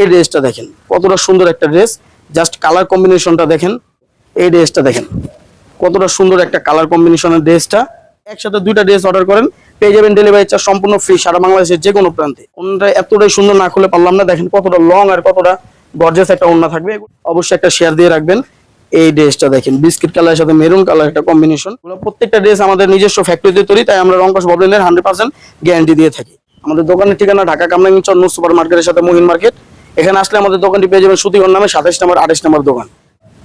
এই ড্রেসটা দেখেন, কতটা সুন্দর একটা ড্রেস। জাস্ট কালার কম্বিনেশনটা দেখেন, এই ড্রেসটা দেখেন, কতটা সুন্দর একটা কালার কম্বিনেশনের ড্রেসটা। একসাথে দুইটা ড্রেস অর্ডার করেন, পেয়ে যাবেন ডেলিভারি চার্জ সম্পূর্ণ ফ্রি সারা বাংলাদেশের যে কোনো প্রান্তে। ওনাটা এতটাই সুন্দর না খুলে পারলাম না, দেখেন কতটা লং আর কতটা গর্জেস একটা ওন্না থাকবে। অবশ্যই একটা শেয়ার দিয়ে রাখবেন, এই ড্রেসটা দেখেন, বিস্কিট কালারের সাথে মেরুন কালার একটা কম্বিনেশন প্রত্যেকটা ড্রেস আমাদের নিজস্ব ফ্যাক্টরিতে তৈরি, তাই আমরা রঙ্কশ ববলিনের হান্ড্রেড পার্সেন্ট গ্যারান্টি দিয়ে থাকি। আমাদের দোকানের ঠিকানা ঢাকা কামরাঙ্গি চন্দ্র সুপার মার্কেটের সাথে মহিন মার্কেট। এখানে আসলে আমাদের দোকানটি পেয়ে যাবেন সুতিগর নামে সাতাশ নম্বর, আঠাশ নম্বর দোকান।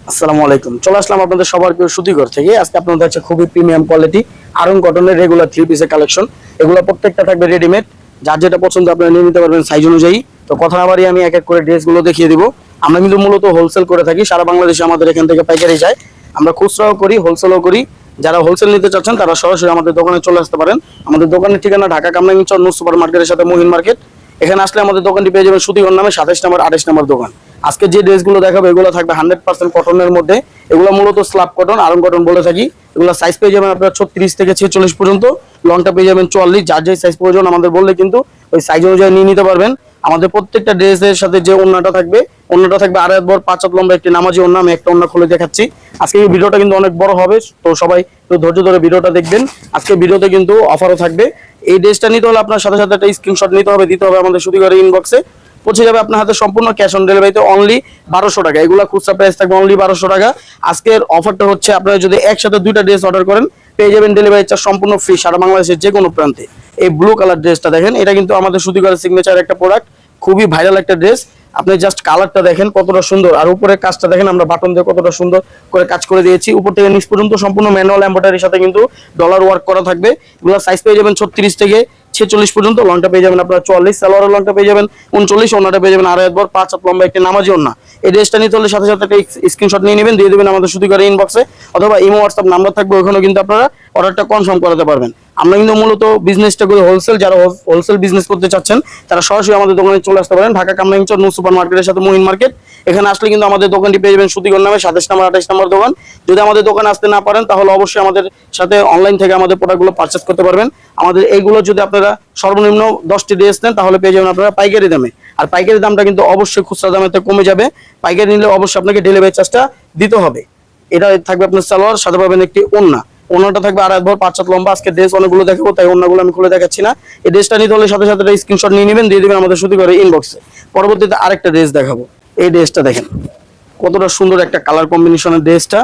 আসসালামু আলাইকুম। চলে আসলাম আপনাদের সবার প্রিয় সুতিগর থেকে। আজকে আপনাদের হচ্ছে খুবই প্রিমিয়াম কোয়ালিটি আরং কটনের রেগুলার থ্রি পিসের কালেকশন এগুলো প্রত্যেকটা থাকবে রেডিমেড যার যেটা পছন্দ আপনারা নিয়ে নিতে পারবেন সাইজ অনুযায়ী। তো কথা না আমি এক এক করে ড্রেসগুলো দেখিয়ে দিব। আমরা কিন্তু মূলত হোলসেল করে থাকি। সারা বাংলাদেশে আমাদের এখান থেকে পাইকারি যায়। আমরা খুচরাও করি হোলসেলও করি। যারা হোলসেল নিতে চাচ্ছেন, তারা সরাসরি আমাদের দোকানে চলে আসতে পারেন। আমাদের দোকানের ঠিকানা ঢাকা কামরাঙ্গি চন্দ্র সুপার মার্কেটের সাথে মহিন মার্কেট। এখানে আসলে আমাদের দোকানটি পেয়ে যাবেন সুতিগর নামে সাতাশ নম্বর আঠাশ নম্বর দোকান। আজকে যে ড্রেসগুলো দেখাবো, এগুলো থাকবে হান্ড্রেড পার্সেন্ট কটনের মধ্যে। এগুলো মূলত স্লাব কটন, আরং কটন বলে থাকি। এগুলো সাইজ পেয়ে যাবেন আপনার ছত্রিশ থেকে ছেচল্লিশ পর্যন্ত। লংটা পেয়ে যাবেন চুয়াল্লিশ, যার যে সাইজ প্রয়োজন আমাদের বললে কিন্তু ওই সাইজ অনুযায়ী নিয়ে নিতে পারবেন। আমাদের প্রত্যেকটা ড্রেসের সাথে যে ওন্নাটা থাকবে ওন্নাটা থাকবে হাত বড়, পাঁচ হাত লম্বা একটি নামাজি ওন্না আমি একটা ওন্না খুলে দেখাচ্ছি। আজকে এই ভিডিওটা কিন্তু অনেক বড় হবে, তো সবাই একটু ধৈর্য ধরে ভিডিওটা দেখবেন। আজকে ভিডিওতে কিন্তু অফারও থাকবে। এই ড্রেসটা নিতে হলে আপনার সাথে সাথে একটা স্ক্রিনশট নিতে হবে, দিতে হবে আমাদের করে ইনবক্সে পৌঁছে যাবে আপনার হাতে সম্পূর্ণ ক্যাশ অন ডেলিভারিতে অনলি বারোশো টাকা। এগুলো খুচরা প্রাইস থাকবে অনলি বারোশো টাকা। আজকের অফারটা হচ্ছে আপনারা যদি একসাথে দুইটা ড্রেস অর্ডার করেন, পেয়ে যাবেন ডেলিভারি চার্জ সম্পূর্ণ ফ্রি সারা বাংলাদেশের যে কোনো প্রান্তে। এই ব্লু কালার ড্রেসটা দেখেন, এটা কিন্তু আমাদের সুতিকার সিগনেচার একটা প্রোডাক্ট খুবই ভাইরাল একটা ড্রেস আপনি জাস্ট কালারটা দেখেন কতটা সুন্দর, আর উপরে কাজটা দেখেন, আমরা বাটন দিয়ে কতটা সুন্দর করে কাজ করে দিয়েছি। উপর থেকে নিচ পর্যন্ত সম্পূর্ণ ম্যানুয়াল এম্বয়ডারির সাথে কিন্তু ডলার ওয়ার্ক করা থাকবে। এগুলো সাইজ পেয়ে যাবেন ছত্রিশ থেকে ছেচল্লিশ পর্যন্ত লংটা পেয়ে যাবেন আপনার চুয়াল্লিশ সালোয়ারের লংটা পেয়ে যাবেন, উনচল্লিশ, ওনাটা পেয়ে যাবেন আড়াই একবার পাঁচ হাত লম্বা একটি নামাজি ওনা এই ড্রেসটা নিতে হলে সাথে সাথে একটা স্ক্রিনশট নিয়ে নেবেন, দিয়ে দেবেন আমাদের করে ইনবক্সে অথবা ইমো হোয়াটসঅ্যাপ নাম্বার থাকবে, ওখানেও কিন্তু আপনারা অর্ডারটা কনফার্ম করাতে পারবেন। আমরা কিন্তু মূলত বিজনেসটা করি হোলসেল যারা হোলসেল বিজনেস করতে চাচ্ছেন, তারা সরাসরি আমাদের দোকানে চলে আসতে পারেন। ঢাকা কামরাঙ্গচর নো সুপার মার্কেটের সাথে মহিন মার্কেট। এখানে আসলে কিন্তু আমাদের দোকানটি পেয়ে যাবেন সুতিগর নামে সাতাশ নম্বর, আঠাশ নম্বর দোকান। যদি আমাদের দোকানে আসতে না পারেন, তাহলে অবশ্যই আমাদের সাথে অনলাইন থেকে আমাদের প্রোডাক্টগুলো পারচেস করতে পারবেন। আমাদের এইগুলো যদি আপনারা সর্বনিম্ন দশটি ড্রেস নেন, তাহলে পেয়ে যাবেন আপনারা পাইকারি দামে। আর পাইকারি দামটা কিন্তু অবশ্যই খুচরা দামেতে কমে যাবে। পাইকারি নিলে অবশ্যই আপনাকে ডেলিভারি চার্জটা দিতে হবে। এটা থাকবে আপনার সালোয়ার সাথে পাবেন একটি ওন্না ওনাটা থাকবে আড়াই ভর, পাঁচ লম্বা। আজকে ড্রেস অনেকগুলো দেখাবো, তাই অন্যগুলো আমি খুলে দেখাচ্ছি না। এই ড্রেসটা নিতে হলে সাথে সাথে স্ক্রিনশট নিয়ে নেবেন, দিয়ে দেবেন আমাদের শুধু করে ইনবক্সে পরবর্তীতে আরেকটা ড্রেস দেখাবো। এই ড্রেসটা দেখেন, কতটা সুন্দর একটা কালার কম্বিনেশনের ড্রেসটা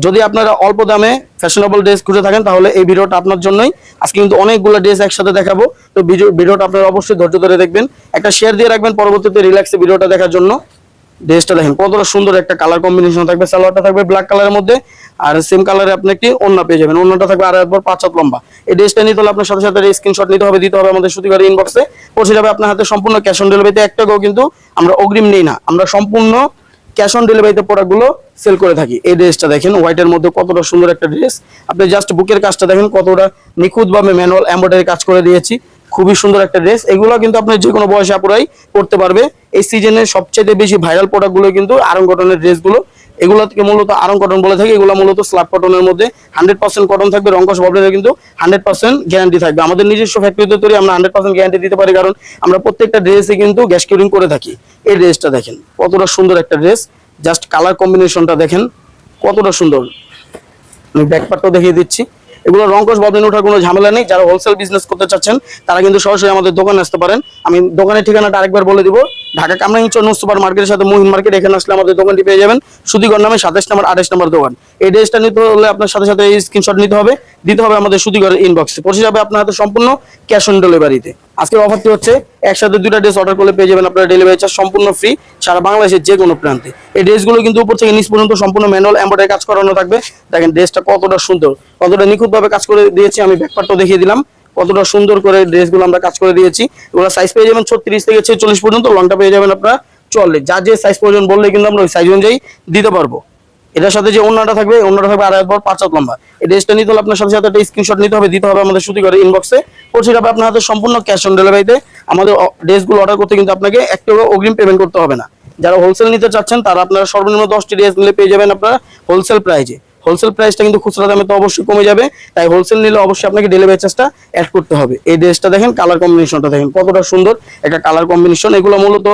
যদি আপনারা অল্প দামে ফ্যাশনেবল ড্রেস খুঁজে থাকেন, তাহলে এই ভিডিওটা আপনার জন্যই। আজকে কিন্তু অনেকগুলো ড্রেস একসাথে দেখাবো। তো ভিডিও- ভিডিওটা আপনারা অবশ্যই ধৈর্য ধরে দেখবেন। একটা শেয়ার দিয়ে রাখবেন, পরবর্তীতে রিল্যাক্সে ভিডিওটা দেখার জন্য। ড্রেসটা দেখেন, কতটা সুন্দর একটা কালার কম্বিনেশন থাকবে, সালোয়ারটা থাকবে ব্ল্যাক কালারের মধ্যে, আর সেম কালারে আপনি একটি ওন্না পেয়ে যাবেন। ওন্নাটা থাকবে আর একবার পাঁচ হাত লম্বা। এই ড্রেসটা নিতে হলে আপনার সাথে সাথে স্ক্রিনশট নিতে হবে, দিতে হবে আমাদের সুতিকার ইনবক্সে পৌঁছে যাবে আপনার হাতে সম্পূর্ণ ক্যাশ অন ডেলিভারিতে এক টাকাও কিন্তু আমরা অগ্রিম নেই না। আমরা সম্পূর্ণ ক্যাশ অন ডেলিভারিতে প্রোডাক্টগুলো সেল করে থাকি। এই ড্রেসটা দেখেন হোয়াইটের মধ্যে কতটা সুন্দর একটা ড্রেস আপনি জাস্ট বুকের কাজটা দেখেন, কতটা নিখুঁতভাবে ম্যানুয়াল এম্ব্রয়ডারি কাজ করে দিয়েছি। খুবই সুন্দর একটা ড্রেস এগুলো কিন্তু আপনি যে কোনো বয়সে আপুরাই পড়তে পারবে। এই সিজনের সবচেয়ে বেশি ভাইরাল প্রোডাক্টগুলো কিন্তু আরং কটনের ড্রেসগুলো এগুলো থেকে মূলত আরং কটন বলে থাকি। এগুলো মূলত স্ল্যাব কটনের মধ্যে হান্ড্রেড পার্সেন্ট কটন থাকবে। রঙ্কশ ববলের কিন্তু হান্ড্রেড পার্সেন্ট গ্যারান্টি থাকবে। আমাদের নিজস্ব ফ্যাক্টরিতে তৈরি আমরা হান্ড্রেড পার্সেন্ট গ্যারান্টি দিতে পারি। কারণ আমরা প্রত্যেকটা ড্রেসে কিন্তু গ্যাস কিউরিং করে থাকি। এই ড্রেসটা দেখেন, কতটা সুন্দর একটা ড্রেস জাস্ট কালার কম্বিনেশনটা দেখেন, কতটা সুন্দর। আমি ব্যাকপার্টটাও দেখিয়ে দিচ্ছি। এগুলো রঙ্কশ বদিন ওঠার কোনো ঝামেলা নেই। যারা হোলসেল বিজনেস করতে চাচ্ছেন, তারা কিন্তু সরাসরি আমাদের দোকানে আসতে পারেন। আমি দোকানের ঠিকানাটা আরেকবার বলে দিব। ঢাকা কামরাঙ্গি চন্ন সুপার মার্কেটের সাথে মহিন মার্কেট, এখানে আসলে আমাদের দোকানটি পেয়ে যাবেন। সুদিগর নামে সাতাশ নম্বর, আঠাশ নম্বর দোকান। এই ড্রেসটা নিতে হলে আপনার সাথে সাথে স্ক্রিনশট নিতে হবে। দিতে হবে আমাদের সুদিগর ইনবক্সে পৌঁছে যাবে আপনার হাতে সম্পূর্ণ ক্যাশ অন ডেলিভারিতে আজকের অফারটি হচ্ছে, একসাথে দুইটা ড্রেস অর্ডার করলে পেয়ে যাবেন আপনার ডেলিভারি চার্জ সম্পূর্ণ ফ্রি সারা বাংলাদেশের যে কোনো প্রান্তে। এই ড্রেসগুলো কিন্তু উপর থেকে নিচ পর্যন্ত সম্পূর্ণ ম্যানুয়াল এম্বয়ডারি কাজ করানো থাকবে। দেখেন ড্রেসটা কতটা সুন্দর, কতটা নিখুঁতভাবে কাজ করে দিয়েছি, আমি ব্যাকপার্টও দেখিয়ে দিলাম। কতটা সুন্দর করে ড্রেসগুলো আমরা কাজ করে দিয়েছি। এগুলো সাইজ পেয়ে যাবেন ছত্রিশ থেকে ছেচল্লিশ পর্যন্ত, লংটা পেয়ে যাবেন আপনারা চল্লিশ যার যে সাইজ প্রয়োজন বললে কিন্তু আমরা ওই সাইজ অনুযায়ী দিতে পারব। এটার সাথে যে অন্যটা থাকবে অন্যটা থাকবে আড়াই বর পাঁচ হাত লম্বা। এই ড্রেসটা নিতে হলে আপনার সাথে সাথে একটা স্ক্রিনশট নিতে হবে, দিতে হবে আমাদের শুধু করে ইনবক্সে পৌঁছে যাবে আপনার হাতে সম্পূর্ণ ক্যাশ অন ডেলিভারিতে আমাদের ড্রেসগুলো অর্ডার করতে কিন্তু আপনাকে এক টাকা অগ্রিম পেমেন্ট করতে হবে না। যারা হোলসেল নিতে চাচ্ছেন, তারা আপনারা সর্বনিম্ন দশটি ড্রেস নিলে পেয়ে যাবেন আপনারা হোলসেল প্রাইজে হোলসেল প্রাইসটা কিন্তু খুচরা দামে তো অবশ্যই কমে যাবে। তাই হোলসেল নিলে অবশ্যই আপনাকে ডেলিভারি চার্জটা অ্যাড করতে হবে। এই ড্রেসটা দেখেন কালার কম্বিনেশনটা দেখেন, কতটা সুন্দর একটা কালার কম্বিনেশন এগুলো মূলত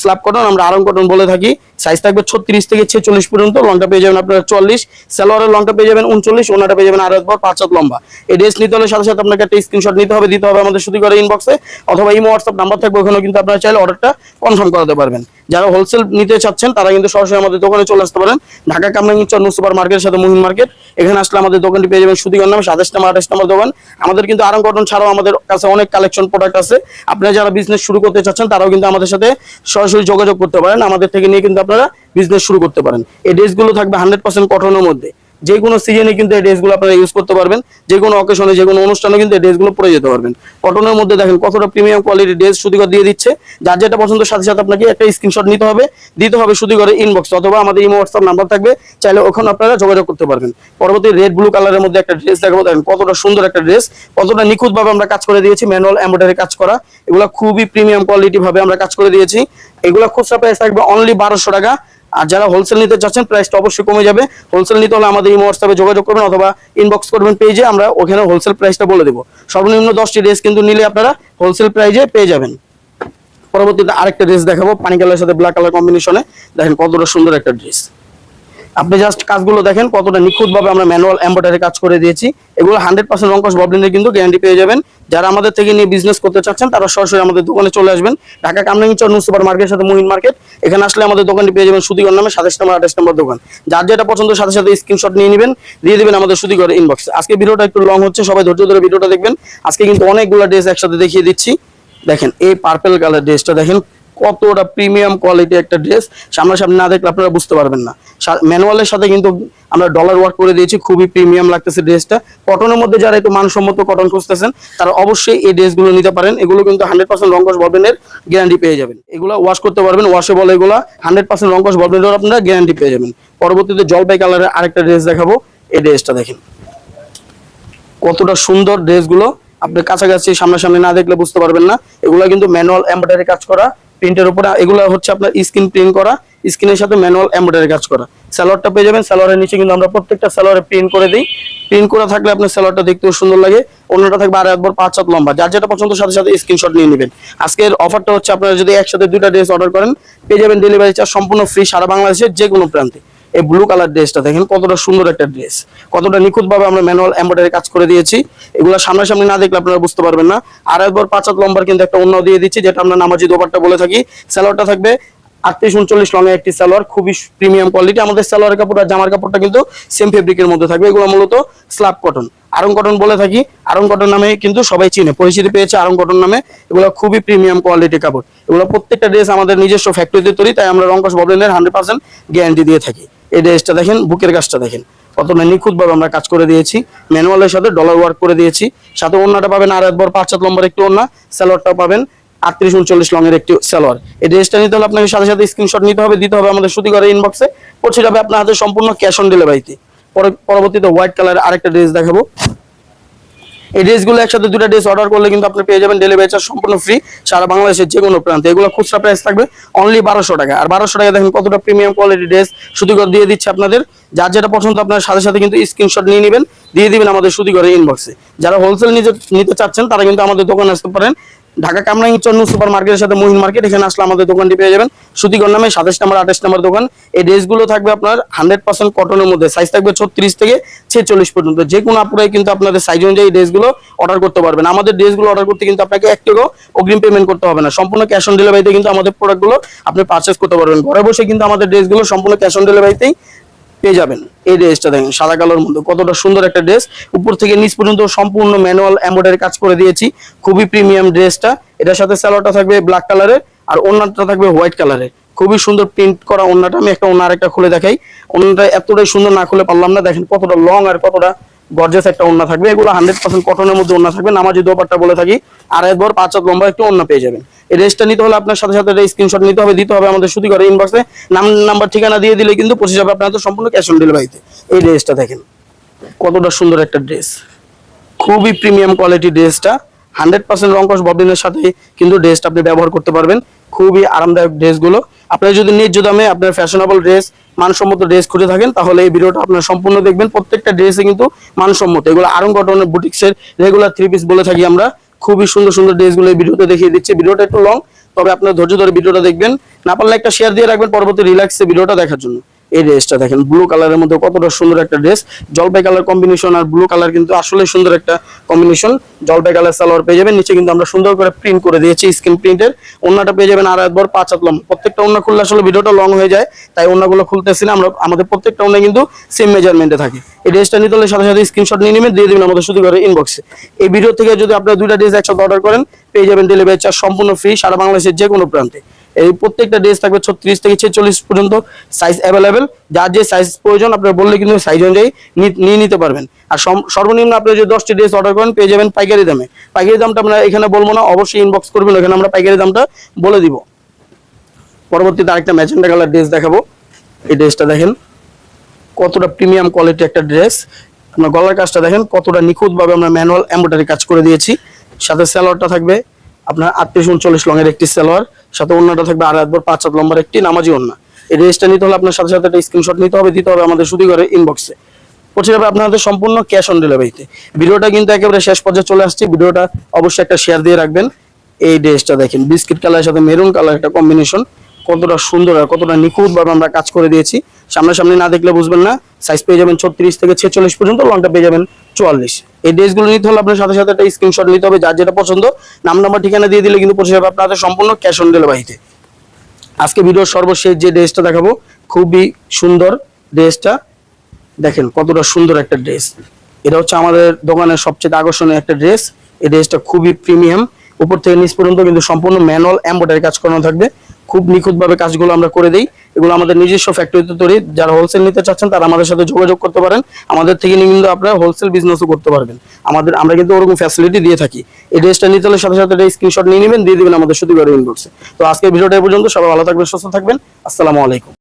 স্ল্যাব কটন আমরা আরং কটন বলে থাকি। সাইজ থাকবে ছত্রিশ থেকে ছেচল্লিশ পর্যন্ত, লংটা পেয়ে যাবেন আপনারা চল্লিশ। সালোয়ারের লংটা পেয়ে যাবেন উনচল্লিশ ওনাটা পেয়ে যাবেন আড়াই একবার পাঁচ হাত লম্বা। এই ড্রেস নিতে হলে সাথে সাথে আপনাকে একটা স্ক্রিনশট নিতে হবে, দিতে হবে আমাদের শুধু করে ইনবক্সে অথবা ইমো হোয়াটসঅ্যাপ নাম্বার থাকবে, ওখানেও কিন্তু আপনারা চাইলে অর্ডারটা কনফার্ম করাতে পারবেন। যারা হোলসেল নিতে চাচ্ছেন, তারা কিন্তু সরাসরি আমাদের দোকানে চলে আসতে পারেন। ঢাকা কামরাঙ্গি চর সুপার মার্কেটের সাথে মহিন মার্কেট। এখানে আসলে আমাদের দোকানটি পেয়ে যাবেন সুদীগর নামে সাতাশ নাম্বার, আঠাশ নাম্বার দোকান। আমাদের কিন্তু আরং কটন ছাড়াও আমাদের কাছে অনেক কালেকশন প্রোডাক্ট আছে। আপনারা যারা বিজনেস শুরু করতে চাচ্ছেন, তারাও কিন্তু আমাদের সাথে সরাসরি যোগাযোগ করতে পারেন। আমাদের থেকে নিয়ে কিন্তু আপনারা বিজনেস শুরু করতে পারেন। এই ড্রেসগুলো থাকবে হান্ড্রেড পার্সেন্ট কটনের মধ্যে। যে কোনো সিজনে কিন্তু এই ড্রেসগুলো আপনারা ইউজ করতে পারবেন যে কোনো অকেশনে যে কোনো অনুষ্ঠানে কিন্তু এই ড্রেসগুলো পরে যেতে পারবেন। কটনের মধ্যে দেখেন কতটা প্রিমিয়াম কোয়ালিটির ড্রেস সুদিগর দিয়ে দিচ্ছে। যার যেটা পছন্দের সাথে সাথে আপনাকে একটা স্ক্রিনশট নিতে হবে, দিতে হবে সুদিগরে ইনবক্স অথবা আমাদের ইমো হোয়াটসঅ্যাপ নাম্বার থাকবে, চাইলে ওখানে আপনারা যোগাযোগ করতে পারবেন। পরবর্তী রেড ব্লু কালারের মধ্যে একটা ড্রেস দেখাবো, দেখেন কতটা সুন্দর একটা ড্রেস কতটা নিখুঁতভাবে আমরা কাজ করে দিয়েছি ম্যানুয়াল এমব্রয়ডারি কাজ করা। এগুলো খুবই প্রিমিয়াম কোয়ালিটি ভাবে আমরা কাজ করে দিয়েছি। এগুলো খুচরা প্রাইস থাকবে অনলি বারোশো টাকা। আর যারা হোলসেল নিতে চাচ্ছেন প্রাইসটা অবশ্যই কমে যাবে। হোলসেল নিতে হলে আমাদের ইমো হোয়াটসঅ্যাপে যোগাযোগ করবেন অথবা ইনবক্স করবেন পেজে আমরা ওখানে হোলসেল প্রাইসটা বলে দেবো। সর্বনিম্ন দশটি ড্রেস কিন্তু নিলে আপনারা হোলসেল প্রাইজে পেয়ে যাবেন। পরবর্তীতে আরেকটা ড্রেস দেখাবো পানি কালারের সাথে ব্ল্যাক কালার কম্বিনেশনে দেখেন কতটা সুন্দর একটা ড্রেস আপনি জাস্ট কাজগুলো দেখেন, কতটা নিখুঁতভাবে আমরা ম্যানুয়াল এম্বয়ডারি কাজ করে দিয়েছি। এগুলো হান্ড্রেড পার্সেন্ট রঙ্কশ ববলিনের কিন্তু গ্যারান্টি পেয়ে যাবেন। যারা আমাদের থেকে নিয়ে বিজনেস করতে চাচ্ছেন, তারা সরাসরি আমাদের দোকানে চলে আসবেন। ঢাকা কামরাঙ্গি চন্দ্র সুপার মার্কেটের সাথে মুহিন মার্কেট এখানে আসলে আমাদের দোকানটি পেয়ে যাবেন সুদিগর নামে, সাতাশ নম্বর, আঠাশ নম্বর দোকান। যার যেটা পছন্দ, সাথে সাথে স্ক্রিনশট নিয়ে নেবেন, দিয়ে দেবেন আমাদের সুদিগর ইনবক্সে আজকে ভিডিওটা একটু লং হচ্ছে, সবাই ধৈর্য ধরে ভিডিওটা দেখবেন। আজকে কিন্তু অনেকগুলো ড্রেস একসাথে দেখিয়ে দিচ্ছি। দেখেন, এই পার্পেল কালার ড্রেসটা দেখেন কতটা প্রিমিয়াম কোয়ালিটি একটা ড্রেস সামনাসামনি না দেখলে আপনারা বুঝতে পারবেন না। ম্যানুয়ালের সাথে কিন্তু আমরা ডলার ওয়ার্ক করে দিয়েছি, খুবই প্রিমিয়াম লাগতেছে ড্রেসটা কটনের মধ্যে যারা একটু মানসম্মত কটন খুঁজতেছেন, তারা অবশ্যই এই ড্রেসগুলো নিতে পারেন। এগুলো কিন্তু হান্ড্রেড পার্সেন্ট রঙ্কশ বলবেনের গ্যারান্টি পেয়ে যাবেন। এগুলো ওয়াশ করতে পারবেন ওয়াশে বলে এগুলো হান্ড্রেড পার্সেন্ট রঙ্কশ বলবেনের আপনারা গ্যারান্টি পেয়ে যাবেন। পরবর্তীতে জলপাই কালারের আরেকটা ড্রেস দেখাবো, এই ড্রেসটা দেখেন। কতটা সুন্দর ড্রেসগুলো আপনি কাছাকাছি সামনাসামনি না দেখলে বুঝতে পারবেন না। এগুলো কিন্তু ম্যানুয়াল এমব্রয়ডারি কাজ করা প্রিন্টের উপরে এগুলো হচ্ছে আপনার স্ক্রিন প্রিন্ট করা স্ক্রিনের সাথে ম্যানুয়াল এমব্রয়ডারি কাজ করা। স্যালোয়ারটা পেয়ে যাবেন স্যালোয়ারের নিচে কিন্তু আমরা প্রত্যেকটা স্যালোয়ারে প্রিন্ট করে দিই। প্রিন্ট করা থাকলে আপনার স্যালোয়ারটা দেখতেও সুন্দর লাগে, অন্যটা থাকবে আর একবার পাঁচ হাত লম্বা। যার যেটা পছন্দ সাথে সাথে স্ক্রিনশট নিয়ে নেবেন। আজকের অফারটা হচ্ছে আপনারা যদি একসাথে দুইটা ড্রেস অর্ডার করেন, পেয়ে যাবেন ডেলিভারি চার্জ সম্পূর্ণ ফ্রি সারা বাংলাদেশের যে কোনো প্রান্তে। এই ব্লু কালার ড্রেসটা দেখেন, কতটা সুন্দর একটা ড্রেস কতটা নিখুঁতভাবে আমরা ম্যানুয়াল এমব্রয়ডারি কাজ করে দিয়েছি। এগুলো সামনাসামনি না দেখলে আপনারা বুঝতে পারবেন না। আর একবার পাঁচ হাত লম্বার কিন্তু একটা অন্য দিয়ে দিচ্ছি, যেটা আমরা নামাজি দোপারটা বলে থাকি। স্যালোয়ারটা থাকবে আটত্রিশ উনচল্লিশ লং একটি সালোয়ার, খুবই প্রিমিয়াম কোয়ালিটি আমাদের সালোয়ারের কাপড় আর জামার কাপড়টা কিন্তু সেম ফেব্রিকের মধ্যে থাকবে। এগুলো মূলত স্ল্যাব কটন আরং কটন বলে থাকি। আরং কটন নামে কিন্তু সবাই চিনে, পরিচিতি পেয়েছে আরং কটন নামে। এগুলো খুবই প্রিমিয়াম কোয়ালিটি কাপড়। এগুলো প্রত্যেকটা ড্রেস আমাদের নিজস্ব ফ্যাক্টরিতে তৈরি, তাই আমরা রঙ্কশ ববলিনের হান্ড্রেড পার্সেন্ট গ্যারান্টি দিয়ে থাকি। এই ড্রেসটা দেখেন, বুকের কাজটা দেখেন। কতটা নিখুঁতভাবে আমরা কাজ করে দিয়েছি, ম্যানুয়ালের সাথে ডলার ওয়ার্ক করে দিয়েছি। সাথে ওনাটা পাবেন আর একবার পাঁচ সাত নম্বর একটি ওনা স্যালোয়ারটাও পাবেন আটত্রিশ উনচল্লিশ লং এর একটি সালোয়ার। এই ড্রেসটা নিতে হলে আপনাকে সাথে সাথে স্ক্রিনশট নিতে হবে, দিতে হবে আমাদের সুতি করে ইনবক্সে পৌঁছে যাবে আপনার হাতে সম্পূর্ণ ক্যাশ অন ডেলিভারিতে পরবর্তীতে হোয়াইট কালার আরেকটা ড্রেস দেখাবো। এই ড্রেসগুলো একসাথে দুটো ড্রেস অর্ডার করলে কিন্তু আপনি পেয়ে যাবেন ডেলিভারি চার্জ সম্পূর্ণ ফ্রি সারা বাংলাদেশের যে কোনো প্রান্তে। এগুলো খুচরা প্রাইস থাকবে অনলি বারোশো টাকা। আর বারোশো টাকা দেখেন কতটা প্রিমিয়াম কোয়ালিটি ড্রেস সুতিগর দিয়ে দিচ্ছে আপনাদের। যার যেটা পছন্দ আপনার সাথে সাথে কিন্তু স্ক্রিনশট নিয়ে নেবেন। দিয়ে দিবেন আমাদের সুতিগরের ইনবক্সে যারা হোলসেল নিতে চাচ্ছেন, তারা কিন্তু আমাদের দোকানে আসতে পারেন। ঢাকা কামরাঙ্গি চন্ন সুপার মার্কেটের সাথে মহিন মার্কেট, এখানে আসলে আমাদের দোকানটি পেয়ে যাবেন। সুতিগর নামে সাতাশ নাম্বার, আঠাশ নাম্বার দোকান। এই ড্রেসগুলো থাকবে আপনার হান্ড্রেড পার্সেন্ট কটনের মধ্যে। সাইজ থাকবে ছত্রিশ থেকে ছেচল্লিশ পর্যন্ত। যে কোনো আপুরাই কিন্তু আপনাদের সাইজ অনুযায়ী ড্রেসগুলো অর্ডার করতে পারবেন। আমাদের ড্রেসগুলো অর্ডার করতে কিন্তু আপনাকে এক টাকাও অগ্রিম পেমেন্ট করতে হবে না। সম্পূর্ণ ক্যাশ অন ডেলিভারিতে কিন্তু আমাদের প্রোডাক্টগুলো আপনি পারচেস করতে পারবেন। ঘরে বসে কিন্তু আমাদের ড্রেসগুলো সম্পূর্ণ ক্যাশ অন ডেলিভারিতেই পেয়ে যাবেন। এই ড্রেসটা দেখেন, সাদা কালোর মধ্যে। কতটা সুন্দর একটা ড্রেস। উপর থেকে নিচ পর্যন্ত সম্পূর্ণ ম্যানুয়াল এম্বয়ডারি কাজ করে দিয়েছি। খুবই প্রিমিয়াম ড্রেসটা। এটার সাথে স্যালোয়ারটা থাকবে ব্ল্যাক কালারের আর ওনারটা থাকবে হোয়াইট কালারের। খুবই সুন্দর প্রিন্ট করা ওন্নাটা আমি একটা ওনার আরেকটা খুলে দেখাই। অন্যটা এতটাই সুন্দর না খুলে পারলাম না। দেখেন কতটা লং আর কতটা গর্জেস একটা ওন্না থাকবে। এগুলো হান্ড্রেড পার্সেন্ট কটনের মধ্যে ওন্না থাকবে। নামাজি দোপারটা বলে থাকি। আর একবার পাঁচ হাত লম্বা একটু অন্য পেয়ে যাবেন। এই ড্রেসটা নিতে হলে আপনার সাথে সাথে স্ক্রিনশট নিতে হবে, দিতে হবে আমাদের শুধু করে ইনবক্সে নাম নাম্বার ঠিকানা দিয়ে দিলে কিন্তু পৌঁছে হবে আপনার সম্পূর্ণ ক্যাশ অন ডেলিভারিতে এই ড্রেসটা দেখেন। কতটা সুন্দর একটা ড্রেস খুবই প্রিমিয়াম কোয়ালিটি ড্রেসটা হান্ড্রেড পার্সেন্ট রঙ্কশ ববলিনের সাথে কিন্তু ড্রেসটা আপনি ব্যবহার করতে পারবেন। খুবই আরামদায়ক ড্রেসগুলো আপনারা যদি ন্যায্য দামে আপনার ফ্যাশনেবল ড্রেস মানসম্মত ড্রেস খুঁজে থাকেন, তাহলে এই ভিডিওটা আপনারা সম্পূর্ণ দেখবেন। প্রত্যেকটা ড্রেসে কিন্তু মানসম্মত। এগুলো আরং কটনের বুটিক্সের রেগুলার থ্রি পিস বলে থাকি আমরা। খুবই সুন্দর সুন্দর ড্রেসগুলো এই ভিডিওতে দেখিয়ে দিচ্ছি। ভিডিওটা একটু লং তবে আপনার ধৈর্য ধরে ভিডিওটা দেখবেন। না পারলে একটা শেয়ার দিয়ে রাখবেন। পরবর্তী রিল্যাক্সে ভিডিওটা দেখার জন্য। এই ড্রেসটা দেখেন ব্লু কালারের মধ্যে কতটা সুন্দর একটা ড্রেস। জলপাই কালার কম্বিনেশন আর ব্লু কালার কিন্তু আসলে সুন্দর একটা কম্বিনেশন জলপাই কালার সালোয়ার পেয়ে যাবেন, নিচে কিন্তু আমরা সুন্দর করে প্রিন্ট করে দিয়েছি স্ক্রিন প্রিন্টের ওন্নাটা পেয়ে যাবেন আর একবার পাঁচ হাত লম্বা। প্রত্যেকটা ওন্না খুললে আসলে ভিডিওটা লং হয়ে যায়, তাই ওন্নাগুলো খুলতেছি না। আমরা, আমাদের প্রত্যেকটা ওন্না কিন্তু সেম মেজারমেন্টে থাকে। এই ড্রেসটা নিতে হলে সাথে সাথে স্ক্রিনশট নিয়ে নেবেন, দিয়ে দেবেন আমাদের শুধু করে ইনবক্সে এই ভিডিও থেকে যদি আপনারা দুইটা ড্রেস একসাথে অর্ডার করেন, পেয়ে যাবেন ডেলিভারি চার্জ সম্পূর্ণ ফ্রি সারা বাংলাদেশের যে কোনো প্রান্তে। এই প্রত্যেকটা ড্রেস থাকবে ছত্রিশ থেকে ছেচল্লিশ পর্যন্ত সাইজ অ্যাভেলেবেল যার যে সাইজ প্রয়োজন, আপনারা বললে কিন্তু সাইজ অনুযায়ী নিয়ে নিতে পারবেন। আর সর্বনিম্ন আপনারা যদি দশটি ড্রেস অর্ডার করেন, পেয়ে যাবেন পাইকারি দামে। পাইকারি দামটা আমরা এখানে বলব না, অবশ্যই ইনবক্স করবেন, ওখানে আমরা পাইকারি দামটা বলে দিব। পরবর্তীতে আরেকটা ম্যাজেন্ডা কালার ড্রেস দেখাবো। এই ড্রেসটা দেখেন, কতটা প্রিমিয়াম কোয়ালিটি একটা ড্রেস আপনার গলার কাজটা দেখেন, কতটা নিখুঁতভাবে আমরা ম্যানুয়াল এমব্রয়ডারি কাজ করে দিয়েছি। সাথে স্যালোয়ারটা থাকবে, আপনার আটত্রিশ, উনচল্লিশ লঙের একটি স্যালোয়ার সাথে অন্যটা থাকবে আড়াই একবার পাঁচ হাত লম্বার একটি নামাজি অন্যা এই ড্রেসটা নিতে হলে আপনার সাথে সাথে একটা স্ক্রিনশট নিতে হবে, দিতে হবে আমাদের শুধু করে ইনবক্সে পৌঁছে যাবে আপনাদের সম্পূর্ণ ক্যাশ অন ডেলিভারিতে ভিডিওটা কিন্তু একেবারে শেষ পর্যায়ে চলে আসছে। ভিডিওটা অবশ্যই একটা শেয়ার দিয়ে রাখবেন। এই ড্রেসটা দেখেন বিস্কিট কালারের সাথে মেরুন কালার একটা কম্বিনেশন কতটা সুন্দর আর কতটা নিখুঁতভাবে আমরা কাজ করে দিয়েছি। সামনাসামনি না দেখলে বুঝবেন না। সাইজ পেয়ে যাবেন ছত্রিশ থেকে ছেচল্লিশ পর্যন্ত লংটা পেয়ে যাবেন চুয়াল্লিশ। এই ড্রেসগুলো নিতে হলে আপনার সাথে সাথে একটা স্ক্রিনশট নিতে হবে, যার যেটা পছন্দ। নাম নাম্বার ঠিকানা দিয়ে দিলে কিন্তু পৌঁছে যাবে আপনাদের সম্পূর্ণ ক্যাশ অন ডেলিভারিতে আজকে ভিডিওর সর্বশেষ যে ড্রেসটা দেখাবো, খুবই সুন্দর ড্রেসটা। দেখেন কতটা সুন্দর একটা ড্রেস। এটা হচ্ছে আমাদের দোকানের সবচেয়ে আকর্ষণীয় একটা ড্রেস। এই ড্রেসটা খুবই প্রিমিয়াম উপর থেকে নিচ পর্যন্ত কিন্তু সম্পূর্ণ ম্যানুয়াল এম্বয়ডারি কাজ করানো থাকবে। খুব নিখুঁত ভাবে কাজগুলো আমরা করে দিই। এগুলো আমাদের নিজস্ব ফ্যাক্টরিতে তৈরি। যারা হোলসেল নিতে চাচ্ছেন, তারা আমাদের সাথে যোগাযোগ করতে পারেন। আমাদের থেকে কিন্তু আপনারা হোলসেল বিজনেসও করতে পারবেন। আমাদের, আমরা কিন্তু ওরকম ফ্যাসিলিটি দিয়ে থাকি। এই ড্রেসটা নিতে হলে সাথে সাথে এটা স্ক্রিনশট নিয়ে নেবেন, দিয়ে দেবেন আমাদের শুধু ইনবক্সে তো আজকের ভিডিওটা পর্যন্ত। সবাই ভালো থাকবেন, সুস্থ থাকবেন। আসসালামু আলাইকুম।